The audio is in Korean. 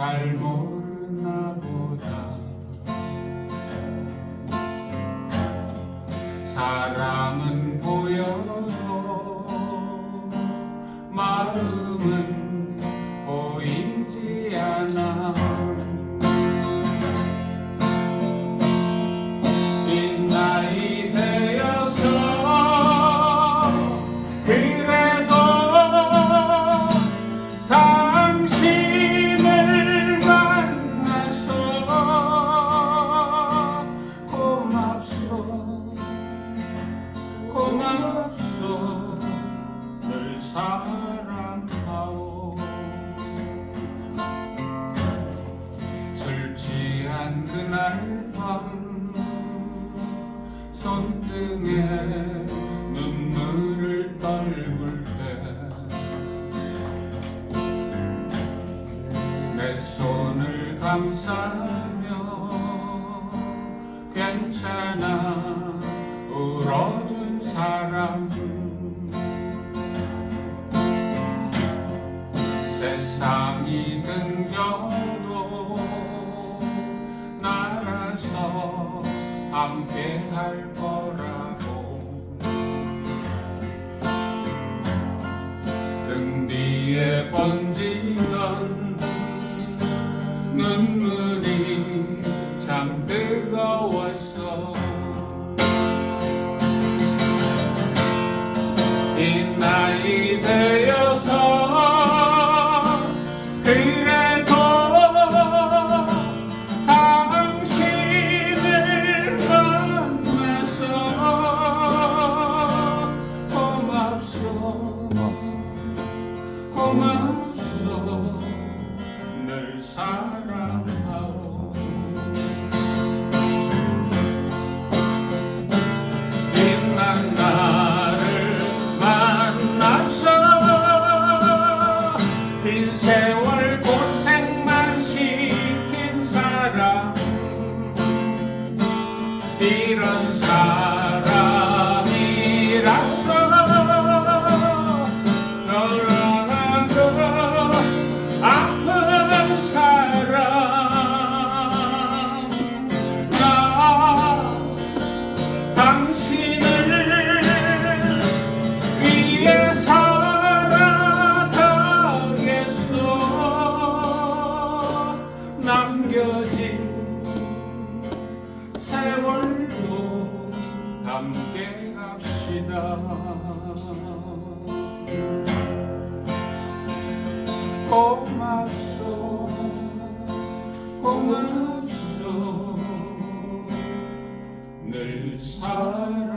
잘 모르나 보다. 사람은 보여도 마음은 보이지 않아 고맙소 늘 사랑하오. 술 취한 그날 밤 손등에 눈물을 떨굴 때 내 손을 감싸며 괜찮아 울어준 세상이 등져도 날아서 함께 할 거라고. 등 뒤에 번지던 눈물이 참 뜨거웠어. 이 나이 늘 남겨진 세월도 함께 갑시다. 고맙소 고맙소 늘 사랑